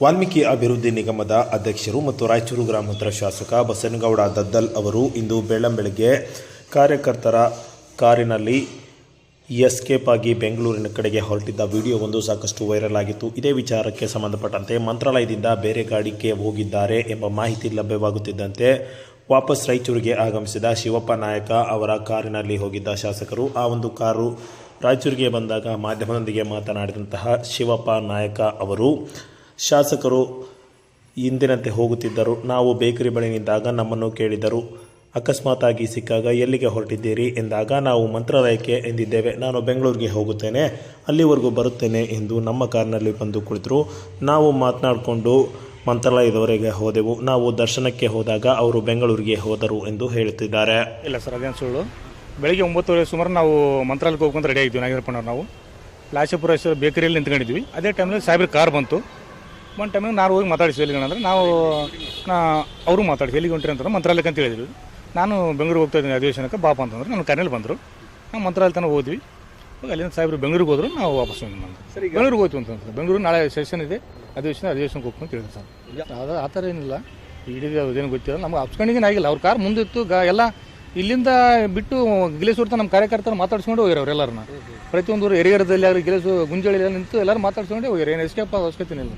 ವಾಲ್ಮೀಕಿ ಅಭಿವೃದ್ಧಿ ನಿಗಮದ ಅಧ್ಯಕ್ಷರು ಮತ್ತು ರಾಯಚೂರು ಗ್ರಾಮಾಂತರ ಶಾಸಕ ಬಸನಗೌಡ ದದ್ದಲ್ ಅವರು ಇಂದು ಬೆಳ್ಳಂಬೆಳಗ್ಗೆ ಕಾರ್ಯಕರ್ತರ ಕಾರಿನಲ್ಲಿ ಎಸ್ಕೇಪ್ ಆಗಿ ಬೆಂಗಳೂರಿನ ಕಡೆಗೆ ಹೊರಟಿದ್ದ ವಿಡಿಯೋವೊಂದು ಸಾಕಷ್ಟು ವೈರಲ್ ಆಗಿತ್ತು. ಇದೇ ವಿಚಾರಕ್ಕೆ ಸಂಬಂಧಪಟ್ಟಂತೆ ಮಂತ್ರಾಲಯದಿಂದ ಬೇರೆ ಗಾಡಿಗೆ ಹೋಗಿದ್ದಾರೆ ಎಂಬ ಮಾಹಿತಿ ಲಭ್ಯವಾಗುತ್ತಿದ್ದಂತೆ ವಾಪಸ್ ರಾಯಚೂರಿಗೆ ಆಗಮಿಸಿದ ಶಿವಪ್ಪ ನಾಯಕ ಅವರ ಕಾರಿನಲ್ಲಿ ಹೋಗಿದ್ದ ಶಾಸಕರು. ಆ ಒಂದು ಕಾರು ರಾಯಚೂರಿಗೆ ಬಂದಾಗ ಮಾಧ್ಯಮದೊಂದಿಗೆ ಮಾತನಾಡಿದಂತಹ ಶಿವಪ್ಪ ನಾಯಕ ಅವರು ಶಾಸಕರು ಹಿಂದಿನಂತೆ ಹೋಗುತ್ತಿದ್ದರು. ನಾವು ಬೇಕರಿ ಬಳಿ ನಿಂತಾಗ ನಮ್ಮನ್ನು ಕೇಳಿದರು. ಅಕಸ್ಮಾತಾಗಿ ಸಿಕ್ಕಾಗ ಎಲ್ಲಿಗೆ ಹೊರಟಿದ್ದೀರಿ? ಎಂದಾಗ ನಾವು ಮಂತ್ರಾಲಯಕ್ಕೆ ಎಂದಿದ್ದೇವೆ. ನಾನು ಬೆಂಗಳೂರಿಗೆ ಹೋಗುತ್ತೇನೆ. ಅಲ್ಲಿವರೆಗೂ ಬರುತ್ತೇನೆ ಎಂದು ನಮ್ಮ ಕಾರ್ನಲ್ಲಿ ಬಂದು ಕುಳಿತರು. ನಾವು ಮಾತನಾಡಿಕೊಂಡು ಮಂತ್ರಾಲಯದವರೆಗೆ ಹೋದೆವು. ನಾವು ದರ್ಶನಕ್ಕೆ ಹೋದಾಗ ಅವರು ಬೆಂಗಳೂರಿಗೆ ಹೋದರು ಎಂದು ಹೇಳುತ್ತಿದ್ದಾರೆ. ಇಲ್ಲ ಸರ್, ಅದೇನು ಸುಳ್ಳು. ಬೆಳಿಗ್ಗೆ ಒಂಬತ್ತುವರೆ ಸುಮಾರು ನಾವು ಮಂತ್ರಾಲಯಕ್ಕೆ ಹೋಗ್ಕೊಂಡು ರೆಡಿ ಆಗಿದ್ವಿ ನಾಗೇಂದ್ರಪ್ಪನವ್ರು ನಾವು. ಲಾಶಪುರೇಶ್ವರ ಬೇಕರಿಯಲ್ಲಿ ನಿಂತ್ಕೊಂಡಿದ್ವಿ ಅದೇ ಟೈಮಲ್ಲಿ ಸಾಹೇಬ್ರ ಕಾರ್ ಬಂತು. ಒಂದು ಟೈಮಿಗೆ ನಾವು ಹೋಗಿ ಮಾತಾಡಿಸಿ ಎಲ್ಲಿಗೆ ಅಂದರೆ ನಾವು ನಾ ಅವರು ಮಾತಾಡಿ ಎಲ್ಲಿಗೆ ಹೊಂಟ್ರಿ ಅಂತಂದ್ರೆ ಮಂತ್ರಾಲಯಕ್ಕೆ ಅಂತ ಹೇಳಿದ್ವಿ ನಾನು ಬೆಂಗಳೂರಿಗೆ ಹೋಗ್ತಾ ಇದ್ದೀನಿ ಅಧಿವೇಶನಕ್ಕೆ ಬಾಪ ಅಂತಂದ್ರೆ. ನನ್ನ ಕರ್ನಲ್ಲಿ ಬಂದರು. ನಾವು ಮಂತ್ರಾಲಯ ತನಕ ಹೋದ್ವಿ. ಹೋಗಿ ಅಲ್ಲಿಂದ ಸಾಹೇಬರು ಬೆಂಗಳೂರಿಗೆ ಹೋದ್ರು ನಾವು ವಾಪಸ್ ಬಂದ್ವಿ ನಾನು ಬೆಂಗಳೂರಿಗೆ ಹೋಯ್ತು ಅಂತ ಬೆಂಗಳೂರು ನಾಳೆ ಸೆಷನ್ ಇದೆ. ಅಧಿವೇಶನ ಅಧಿವೇಶನಕ್ಕೆ ಹೋಗ್ತು ಅಂತ ಹೇಳಿದ್ರು ಸರ್. ಅದು ಆ ಥರ ಏನಿಲ್ಲ. ಇಡೀ ಅದೇನು ಗೊತ್ತಿಲ್ಲ. ನಮ್ಗೆ ಅಪ್ಸ್ಕೊಂಡಿಗೇನು ಆಗಿಲ್ಲ. ಅವ್ರ ಕಾರ್ ಮುಂದಿತ್ತು ಗ ಎಲ್ಲ ಇಲ್ಲಿಂದ ಬಿಟ್ಟು ಗಿಲೇಸೂರ್ತ ನಮ್ಮ ಕಾರ್ಯಕರ್ತರು ಮಾತಾಡ್ಸ್ಕೊಂಡು ಹೋಗಿರೋ ಅವರೆಲ್ಲರನ್ನ. ಪ್ರತಿಯೊಂದು ಎರಿಗರದಲ್ಲಿ ಆಗಲಿ ಗಿಲೇಸು ಗುಂಜಳಿ ನಿಂತು ಎಲ್ಲರೂ ಮಾತಾಡ್ಸ್ಕೊಂಡು ಹೋಗಿರೋ ಏನು ಎಸ್ಕೇಪ್ ಅವಶ್ಯಕತೆ ಇಲ್ಲ.